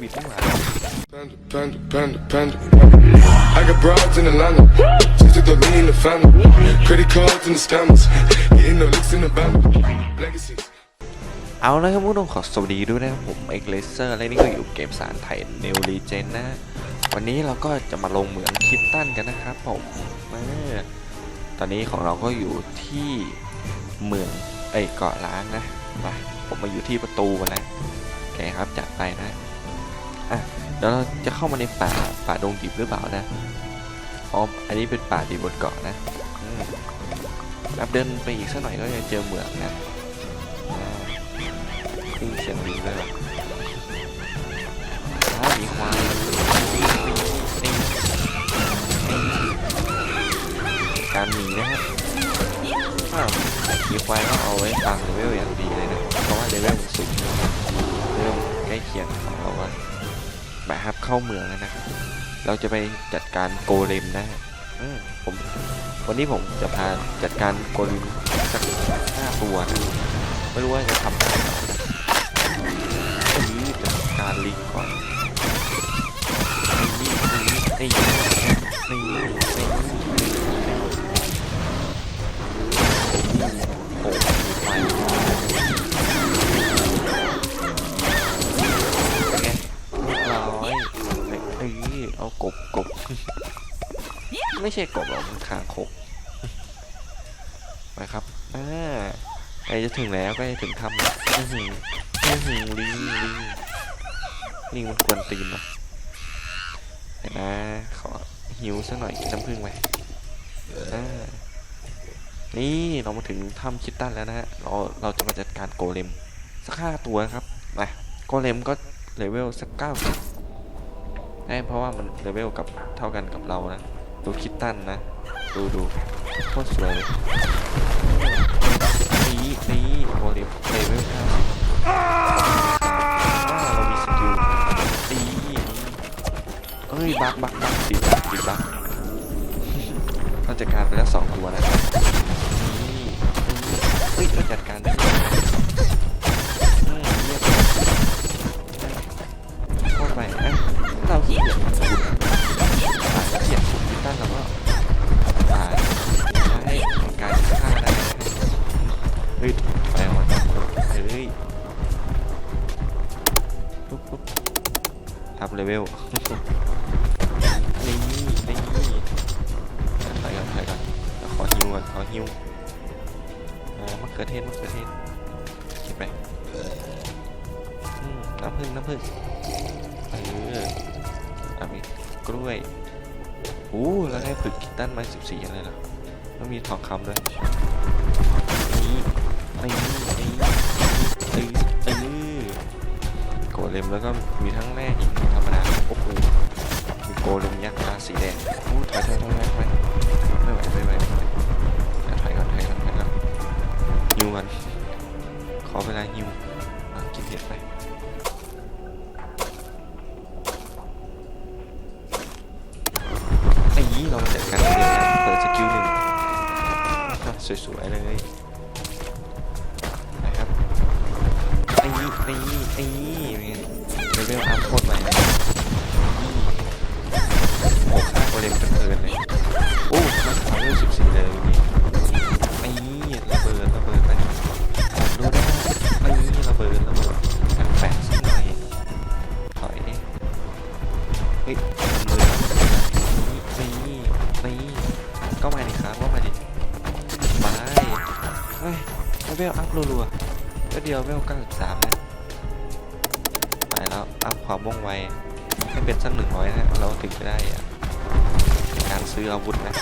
วิดไม่มา Panda, panda, panda, panda. I got broads in Atlanta. Just took the lean in the family. Credit cards and the scammers. Getting no licks in the band. Legacies. เอาละครับผู้ชมขอสวัสดีด้วยนะครับผมเอ็กเลเซอร์และนี่ก็อยู่เกมสารไทยเนวรีเจนนะ วันนี้เราก็จะมาลงเหมืองคิดตันกันนะครับผมเออตอนนี้ของเราก็อยู่ที่เมืองเอ้ยเกาะล้างนะมาผมมาอยู่ที่ประตูกันแล้วโอเคครับจัดไปนะอะเดี๋ยวเราจะเข้ามาในป่าป่าดงดิบหรือเปล่านะอ๋ออันนี้เป็นป่าดิบบนเกาะนะครับเดินไปอีกสักหน่อยก็จะเจอเหมืองนะขึ้นเสียงลิงด้วยอ้ามีควายการหนีนะครับอ้าวมีควายก็เอาไว้ฟังเลเวลอย่างดีเลยนะ เพราะว่าเลเวลมันสูงเลเวลใกล้เคียงของเรา ว่าแบบครับเข้าเมืองแล้วนะครับ เราจะไปจัดการโกเลมนะอืมผมวันนี้ผมจะพาจัดการโกเลมสักห้าตัวนะไม่รู้ว่าจะทำได้ไหมนี้จัดการลิงก่อนนี่นี่นี่ ไม่ใช่กบหรอกมันคางคกไปครับอ่าใกล้จะถึงแล้วใกล้จะถึงถ้ำแล้วอื้อหืออือหือลิงลิงลิงมันควรตีนนะเดี๋ยวนะขอหิวสักหน่อยกินน้ำผึ้งไปอ่านี่เรามาถึงถ้ำคิดตันแล้วนะฮะเราเราจะมาจัดการโกเลมสักห้าตัวครับมาโกเลมก็เลเวลสักเก้าได้เพราะว่ามันเลเวลกับเท่ากันกับเรานะ ดูคิดตันนะ ดูดูโคตรสวยเลยนี่นี่โกเลมเลเวลเก้าสิบอ่าเรามีสกิลตีเอ้ย บักบักบักติดบักติดบักเราจัดการไปแล้วสองตัวนะครับนี่เฮ้ยเราจัดการได้ำผึ้งน้ำผึ้งเออเอาไปกล้วยโอ้แล้วได้ผึกกิตตันมาสิบสี่อะไรล่ะแล้วมีทองคำด้วยนี่นี่นี่นี่นี่โกเลมแล้วก็มีทั้งแร่หินธรรมดาโอ้โหมีโกเลมยักษ์ตาสีแดงโอ้ถอยถอยถอยถอยถอยไม่ไหวไม่ไหวไม่ไหวถอยก่อนถอยก่อนถอยก่อนฮิวก่อนขอเวลาฮิวกินเห็ดไป สวยๆเลยนะครับไอ้นี่ไอ้นี่ไอ้นี่เลเวลอัพโคต รัวๆก็เดียวเวล93นะไปแล้ว อัพความว่องไว ให้เป็นสักหนึ่งร้อยนะ เราถึงจะได้อะการซื้ออาวุธนะ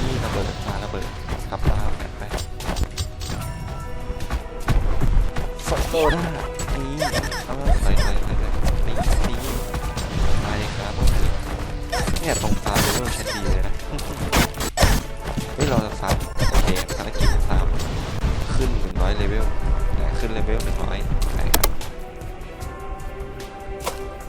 นี่ระเบิดมาระเบิดทับลาวกันไปฟอโต้ได้นี่เอาไปไปไปไปนี่นี่มาเลยครับเนี่ยตรงฟาร์มเลเวลชั้นดีเลยนะ เลเวลนะขึ้นเลเวลหนึ่งร้อยนะครับ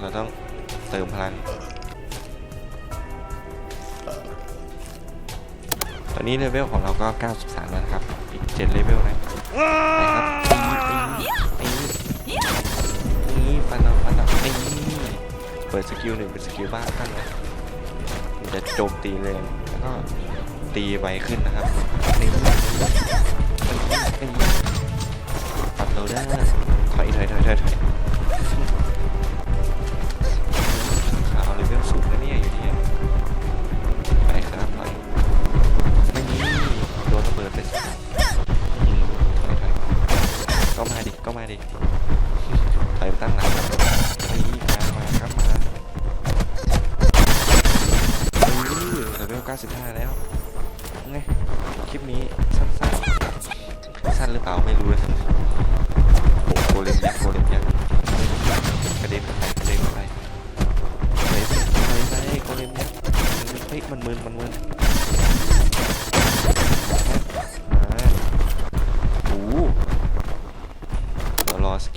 เราต้องเติมพลัง ตอนนี้เลเวลของเราก็ 93 แล้วนะครับ อีก 7 เลเวลนะไปครับตีตีตีตีฟันเอาฟันเอาตีปิดสกิลหนึ่งเป็นสกิลบ้าขั้นนะมันจะโจมตีแรงแล้วก็ตีไวขึ้นนะครับนี่ เราได้ถอยถอยถอยถอยถอยขาวเลเวลสูงนะเนี่ยอยู่เนี่ยไปครับถอยไม่มีโดนระเบิดไปสิอืมถอยถอยก็มาดิก็มาดิ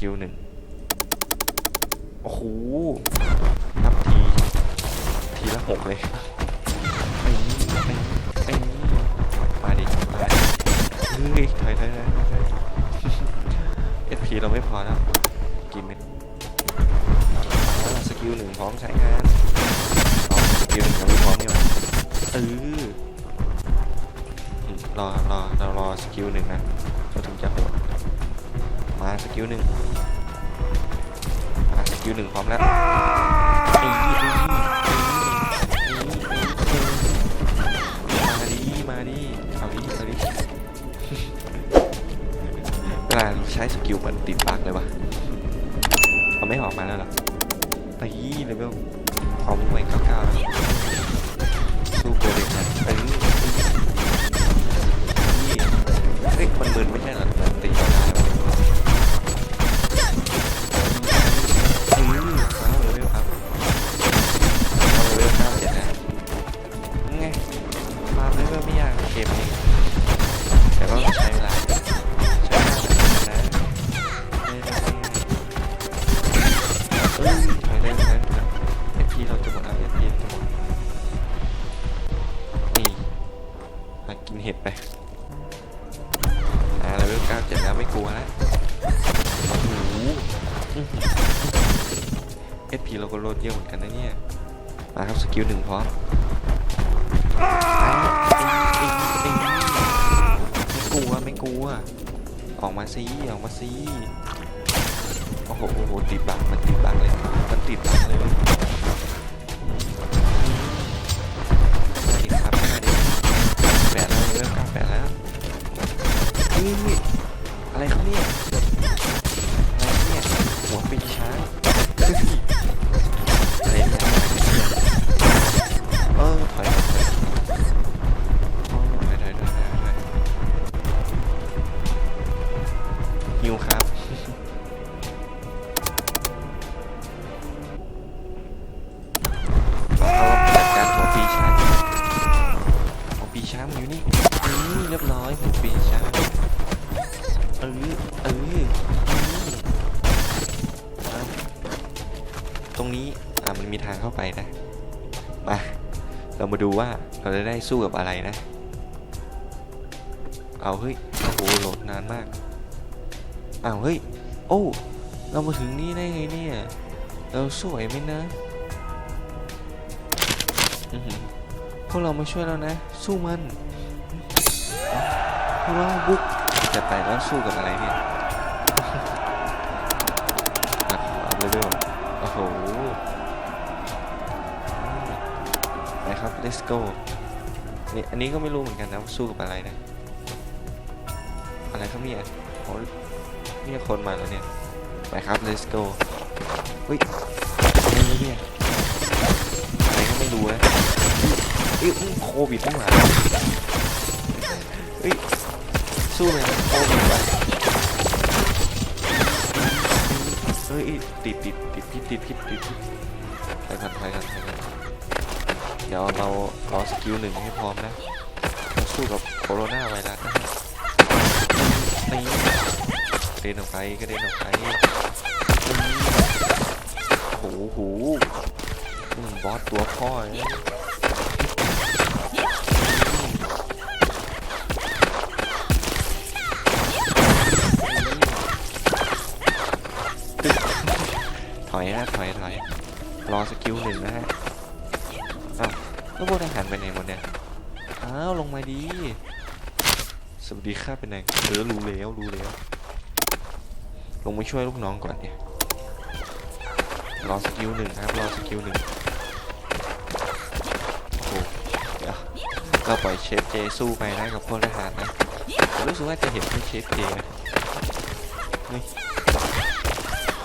ดี๋ยวรอสกิลหนึ่งโอ้โหนับที ทีละหกเลยไปไปไปมาดิมาดิเฮ้ยถอยถอยถอยถอยเอสพีเราไม่พอแล้วกินเม็ดอ่าสกิลหนึ่งพร้อมใช้งานอ๋อสกิลหนึ่งยังไม่พร้อมนี่หว่าเอออืมรอรอเรารอสกิลหนึ่งนะเราถึงจะโหด มาสกิลหนึ่งอ่าสกิลหนึ่งพร้อมแล้วมาดิมาดิเอาดิเอาดิเวลาใช้สกิลเหมือนติดบั๊กเลยวะเขาไม่ออกมาแล้วหรอตีเลเวลความไวเก้าเก้าแล้วสู้โกเด็กนะตี กินเห็ดไปอ่าเลเวลเก้าเจ็ดแล้วไม่กลัวแล้วโอ้โหเอพีเราก็โลดเยอะเหมือนกันนะเนี่ย มาครับสกิลหนึ่งพร้อมไม่กลัวไม่กลัว ออกมาซิออกมาซิโอ้โหโอ้โหติดบังมันติดบังเลย มันติดบังเลย รียบร้อยหัวปีชาเออเออนี่เอาตรงนี้อ่ามันมีทางเข้าไปนะ มา เรามาดูว่าเราจะได้สู้กับอะไรนะ เอาเฮ้ย โอ้โหโหลดนานมากอ้าวเฮ้ย โอ้ เรามาถึงนี่ได้ไงเนี่ย เราสวยไหมนะพวกเรามาช่วยแล้วนะ สู้มัน พวกเราบุกจะไปแล้วสู้กับอะไรเนี่ยอะอัพเลเวลโอ้โหไปครับ let's go นี่อันนี้ก็ไม่รู้เหมือนกันนะว่าสู้กับอะไรนะ อะไรครับเนี่ยโอ้ยเนี่ยคนมาแล้วเนี่ย ไปครับ let's go เฮ้ยอะไรเนี่ยอะไรก็ไม่รู้นะเฮ้ยโควิดตั้งหายเฮ้ย สู้เลยนะโควิดว่ะเฮ้ยติดติดติดพิษติดพิษติดพิษไปกันไปกันไปกันเดี๋ยวเรารอสกิลหนึ่งให้พร้อมนะสู้กับโคโรนาไวรัสนะนี่กระเด็นออกไปกระเด็นออกไปโอ้โหบอสตัวพ่อเนี่ย อยนะถอยถอยรอสกิลหนึ่งนะฮะอ้าวแล้วพวกทหารไปไหนหมดเนี่ยอ้าวลงมาดีสวัสดีครับเป็นไงเออรู้แล้วรู้แล้วลงมาช่วยลูกน้องก่อนเนี่ยรอสกิลหนึ่งครับรอสกิลหนึ่งโอ้โหเดี๋ยวเราปล่อยเชฟเจสู้ไปนะกับพวกทหารนะผมรู้สึกว่าจะเห็นแค่เชฟเจนะนี่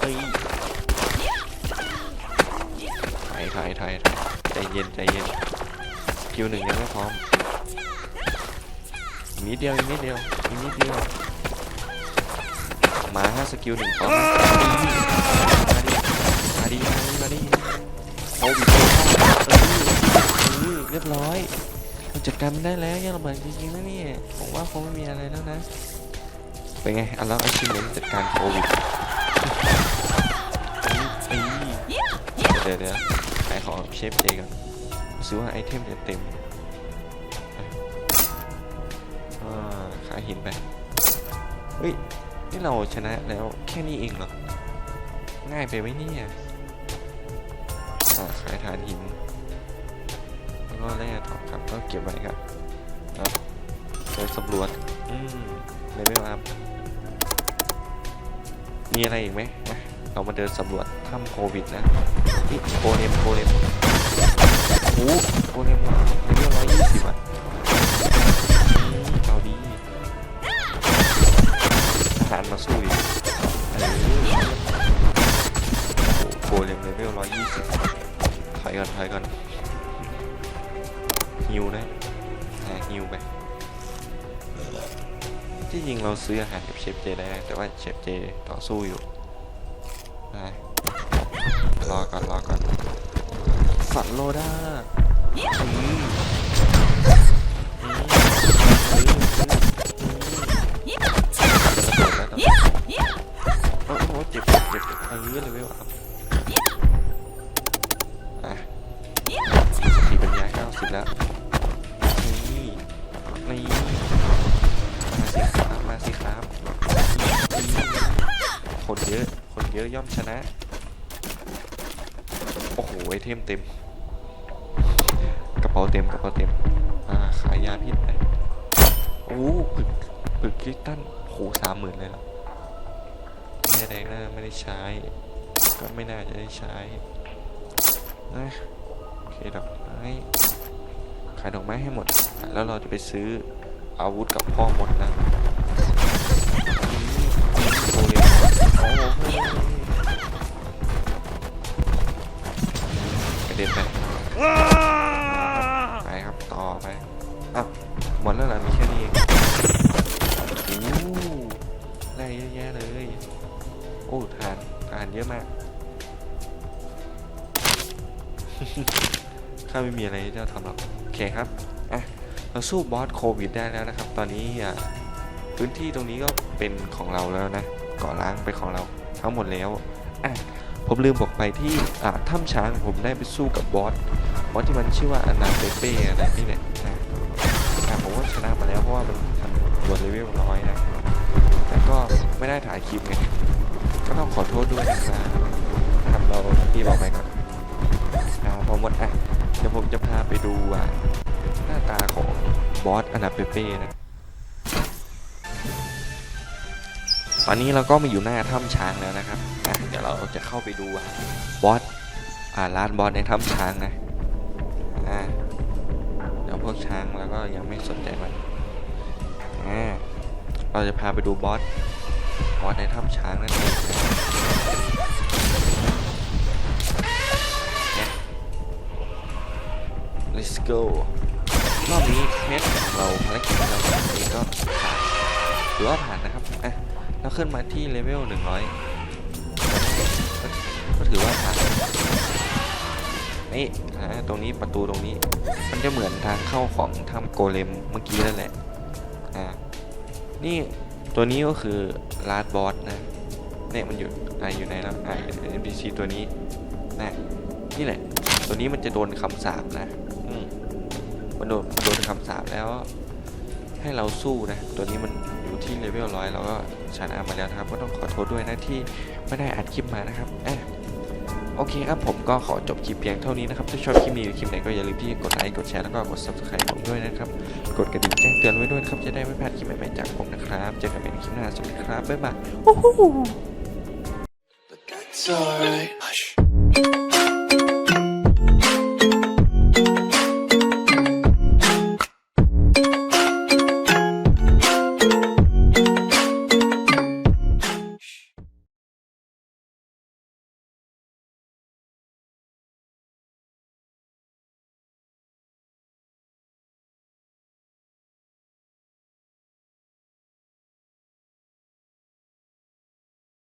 เฮ้ยถอย ถอยถอยถอยใจเย็นใจเย็นสกิลหนึ่งยังไม่พร้อมอีกนิดเดียวอีกนิดเดียวอีกนิดเดียวมาฮะสกิลหนึ่งพร้อมมาดิมาดิมาดิโควิดเออเออเรียบร้อยเราจัดการมันได้แล้วยังระเบิดจริงๆนะเนี่ยผมว่าคงไม่มีอะไรแล้วนะเป็นไงอันแล้วอาชีพนี้จัดการโควิดเดี๋ยวเดี๋ยว ของเชฟเจก่อนรู้สึกว่าไอเทมจะเต็มขายหินไป เฮ้ย นี่เราชนะแล้วแค่นี้เองเหรอ ง่ายไปไหมเนี่ยขายฐานหิน แล้วก็แร่ทองคำก็เก็บไว้ครับเอาเดินสำรวจ อืมเลเวลอัพมีอะไรอีกไหมอะ เรามาเดินสำรวจถ้ำโควิดนะนี่โคเลมโคเลมโอ้โคเลมเลเวลร้อยยี่สิบอะเอาดีทหารมาสู้อีกเออโอ้โหโกเลมเลเวลร้อยยี่สิบถอยก่อนถอยก่อนฮิวนะหาฮิวไปที่จริงเราซื้ออาหารกับเชฟเจได้แต่ว่าเชฟเจต่อสู้อยู่ รอก่อนรอก่อนฝันโลด้าอืมอืมอืมอืมอืมระเบิดแล้วตอนนี้โอ้โหเจ็บเจ็บเจ็บเออเลยเว้ยครับอะสติปัญญาเก้าสิบแล้ว ย่อมชนะ โอ้โหไอเทมเต็ม กระเป๋าเต็มกระเป๋าเต็ม อ่า ขายยาพิษไปโอ้ปึกปึกคริสตันโหสามหมื่นเลยเหรอแม่แดงน่าไม่ได้ใช้ ก็ไม่น่าจะได้ใช้นะโอเคดอกไม้ขายดอกไม้ให้หมด แล้วเราจะไปซื้ออาวุธกับพ่อมดนะโอยโอ้โห นไปไปครับต่อไปอะหมดแล้วเหรอมีแค่นี้เองโอ้ได้เยอะแยะเลย โอ้ทานทานเยอะมากข้าไม่มีอะไรที่จะทำหรอกโอเคครับอะเราสู้บอสโควิดได้แล้วนะครับ ตอนนี้อะพื้นที่ตรงนี้ก็เป็นของเราแล้วนะเกาะล้างเป็นของเราทั้งหมดแล้วอะ ผมลืมบอกไปที่ถ้ำช้างผมได้ไปสู้กับบอสบอสที่มันชื่อว่าอนาเปเป้อะไรนี่แหละนะผมว่าชนะมาแล้วเพราะว่ามันทำบนเลเวลร้อยนะแต่ก็ไม่ได้ถ่ายคลิปไงก็ต้องขอโทษด้วยนะครับทำเราที่บอกไปก่อนอ่าพอหมดอะเดี๋ยวผมจะพาไปดูอะหน้าตาของบอสอนาเปเป้นะ ตอนนี้เราก็มาอยู่หน้าถ้ำช้างแล้วนะครับเดี๋ยวเราจะเข้าไปดูบอสอ่าร้านบอสในถ้ำช้างนะอ่าเดี๋ยวพวกช้างแล้วก็ยังไม่สนใจมันอ่าเราจะพาไปดูบอสบอสในถ้ำช้างนั่นเองนะ let's go รอบนี้เควสของเราภารกิจของเราเองก็ผ่านถือว่าผ่านนะ ขึ้นมาที่เลเวล100ก็ก็ถือว่าผ่านนี่อ่าตรงนี้ประตูตรงนี้ มันจะเหมือนทางเข้าของถ้ำโกเลมเมื่อกี้นั่นแหละอ่านี่ตัวนี้ก็คือลาดบอสนะเนี่ยมันอยู่อ่าอยู่ในแล้วอ่า NPC ตัวนี้นะนี่แหละ ตัวนี้มันจะโดนคำสาปนะอืมมันโดนมันโดนคำสาปแล้ว ให้เราสู้นะ ตัวนี้มัน ที่เลเวลร้อยเราก็ชนะมาแล้วนะครับ ก็ต้องขอโทษด้วยนะที่ไม่ได้อัดคลิปมานะครับอะโอเคครับผมก็ขอจบคลิปเพียงเท่านี้นะครับ ถ้าชอบคลิปนี้หรือคลิปไหนก็อย่าลืมที่จะกดไลค์กดแชร์แล้วก็กด subscribe ผมด้วยนะครับ กดกระดิ่งแจ้งเตือนไว้ด้วยนะครับ จะได้ไม่พลาดคลิปใหม่ๆจากผมนะครับ เจอกันใหม่ในคลิปหน้าสวัสดีครับบ๊ายบาย That's alright.